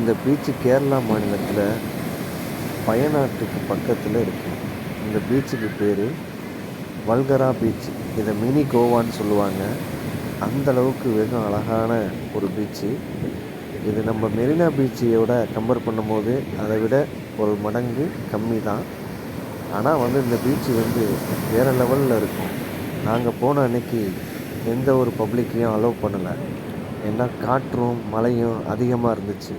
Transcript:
இந்த பீச்சு கேரளா மாநிலத்தில் வயநாட்டுக்கு பக்கத்தில் இருக்குது இந்த பீச்சுக்கு பேர் வல்கரா பீச் இதை மினி கோவான்னு சொல்லுவாங்க. அந்த அளவுக்கு வெகு அழகான ஒரு பீச்சு இது நம்ம மெரினா பீச்சையோட கம்பேர் பண்ணும்போது அதை விட ஒரு மடங்கு கம்மி தான் ஆனால் வந்து இந்த பீச்சு வந்து வேறு லெவலில் இருக்கும். நாங்கள் போன அன்னைக்கு எந்த ஒரு பப்ளிக்கையும் அலோவ் பண்ணலை. ஏன்னா காற்றும் மழையும் அதிகமாக இருந்துச்சு.